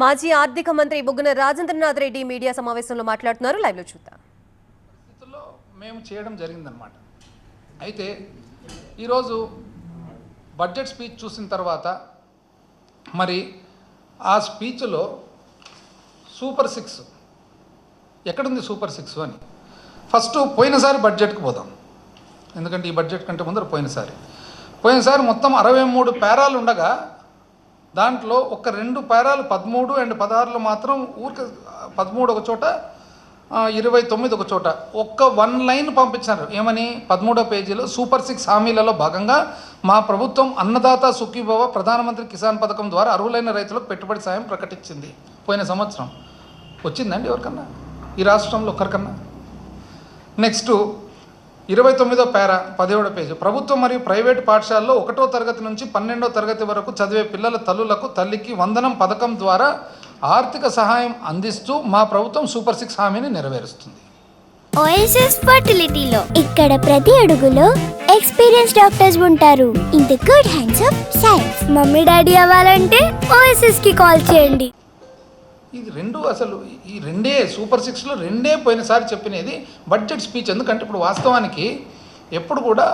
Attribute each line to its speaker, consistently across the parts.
Speaker 1: మాజీ ఆర్థిక మంత్రి బుగ్గన రాజేంద్రనాథ్ రెడ్డి మీడియా సమావేశంలో మాట్లాడుతున్నారు. లైవ్లో చూద్దాం.
Speaker 2: పరిస్థితుల్లో మేము చేయడం జరిగిందనమాట అయితే ఈరోజు బడ్జెట్ స్పీచ్ చూసిన తర్వాత మరి ఆ స్పీచ్లో సూపర్ సిక్స్ ఎక్కడుంది సూపర్ సిక్స్ అని. ఫస్ట్ పోయినసారి బడ్జెట్కి పోదాం. ఎందుకంటే ఈ బడ్జెట్ కంటే ముందర పోయినసారి. పోయినసారి మొత్తం అరవై మూడు పేరాలు ఉండగా దాంట్లో ఒక రెండు పేరాలు పదమూడు అండ్ పదహారులో మాత్రం ఊరికి పదమూడు ఒక చోట ఇరవై తొమ్మిది ఒక చోట. ఒక్క వన్ లైన్ పంపించారు. ఏమని? పదమూడో పేజీలో సూపర్ సిక్స్ హామీలలో భాగంగా మా ప్రభుత్వం అన్నదాత సుఖీభవ ప్రధానమంత్రి కిసాన్ పథకం ద్వారా అర్హులైన రైతులకు పెట్టుబడి సాయం ప్రకటించింది. పోయిన సంవత్సరం. వచ్చిందండి ఎవరికన్నా? ఈ రాష్ట్రంలో ఒకరికన్నా నెక్స్ట్ ఇరవై తొమ్మిదో పేర పదిహేడో పేజీ. ప్రభుత్వం మరియు ప్రైవేటు పాఠశాలలో ఒకటో తరగతి నుంచి పన్నెండో తరగతి వరకు చదివే పిల్లల తల్లులకు తల్లికి వందనం పథకం ద్వారా ఆర్థిక సహాయం అందిస్తూ మా ప్రభుత్వం సూపర్ సిక్స్ హామీని నెరవేరుస్తుంది.
Speaker 3: ఓఎస్ఎస్ ఫర్టిలిటీలో ఇక్కడ ప్రతి అడుగులో ఎక్స్పీరియన్స్ డాక్టర్స్ ఉంటారు. In the good hands of science. Mummy daddy అవ్వాలంటే ఓఎస్ఎస్కి కాల్ చేయండి.
Speaker 2: ఇది రెండు అసలు ఈ రెండే సూపర్ సిక్స్లో రెండే పోయినసారి చెప్పినది బడ్జెట్ స్పీచ్ ఎందుకంటే ఇప్పుడు వాస్తవానికి ఎప్పుడు కూడా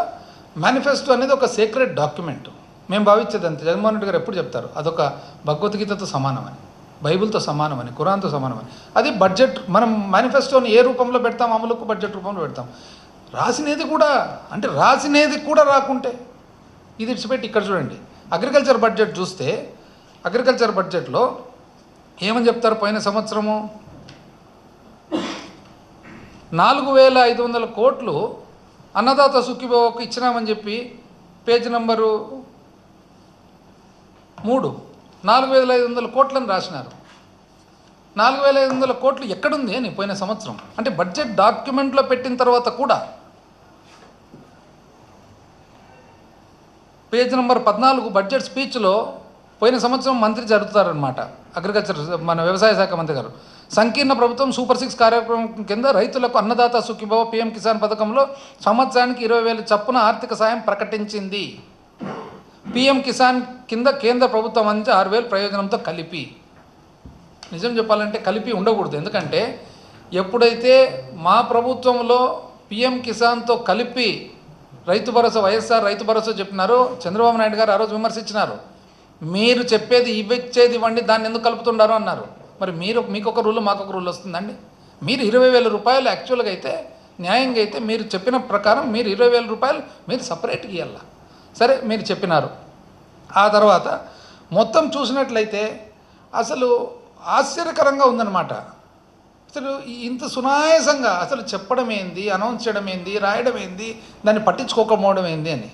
Speaker 2: మేనిఫెస్టో అనేది ఒక సీక్రెట్ డాక్యుమెంట్ మేము భావించేది అంతే. జగన్మోహన్ రెడ్డి గారు ఎప్పుడు చెప్తారు? అదొక భగవద్గీతతో సమానమని బైబిల్తో సమానమని ఖురాన్తో సమానమని. అది బడ్జెట్ మనం మేనిఫెస్టోని ఏ రూపంలో పెడతాం? అమలుకు బడ్జెట్ రూపంలో పెడతాం. రాసినది కూడా అంటే రాసినది కూడా రాకుంటే ఇది ఇచ్చిపెట్టి ఇక్కడ చూడండి. అగ్రికల్చర్ బడ్జెట్ చూస్తే అగ్రికల్చర్ బడ్జెట్లో ఏమని చెప్తారు పోయిన సంవత్సరము? నాలుగు వేల ఐదు వందల కోట్లు అన్నదాత సుఖిబాబుకు ఇచ్చినామని చెప్పి పేజ్ నంబరు మూడు. నాలుగు వేల ఐదు వందల కోట్లని రాసినారు. నాలుగు వేల ఐదు వందల కోట్లు ఎక్కడుంది అని పోయిన సంవత్సరం? అంటే బడ్జెట్ డాక్యుమెంట్లో పెట్టిన తర్వాత కూడా పేజ్ నెంబర్ పద్నాలుగు బడ్జెట్ స్పీచ్లో పోయిన సంవత్సరం మంత్రి జరుగుతారనమాట అగ్రికల్చర్ మన వ్యవసాయ శాఖ మంత్రి గారు. సంకీర్ణ ప్రభుత్వం సూపర్ సిక్స్ కార్యక్రమం కింద రైతులకు అన్నదాత సుఖీభవ పిఎం కిసాన్ పథకంలో సంవత్సరానికి ఇరవై వేల చప్పున ఆర్థిక సాయం ప్రకటించింది. పిఎం కిసాన్ కింద కేంద్ర ప్రభుత్వం అందించే ఆరు వేలు ప్రయోజనంతో కలిపి. నిజం చెప్పాలంటే కలిపి ఉండకూడదు. ఎందుకంటే ఎప్పుడైతే మా ప్రభుత్వంలో పిఎం కిసాన్తో కలిపి రైతు భరోసా వైఎస్ఆర్ రైతు భరోసా చెప్పినారో చంద్రబాబు నాయుడు గారు ఆ రోజు విమర్శించినారు. మీరు చెప్పేది ఇవ్వచ్చేది ఇవ్వండి దాన్ని ఎందుకు కలుపుతున్నారు అన్నారు. మరి మీరు మీకు ఒక రూల్ మాకు ఒక రూల్ వస్తుందండి. మీరు ఇరవై వేల రూపాయలు యాక్చువల్గా అయితే న్యాయంగా అయితే మీరు చెప్పిన ప్రకారం మీరు ఇరవై వేల రూపాయలు మీరు సపరేట్గా ఇవ్వాల సరే మీరు చెప్పినారు. ఆ తర్వాత మొత్తం చూసినట్లయితే అసలు ఆశ్చర్యకరంగా ఉందన్నమాట. అసలు ఇంత సునాయాసంగా అసలు చెప్పడం ఏంది అనౌన్స్ చేయడం ఏంది రాయడం ఏంది దాన్ని పట్టించుకోకపోవడం ఏంది అని.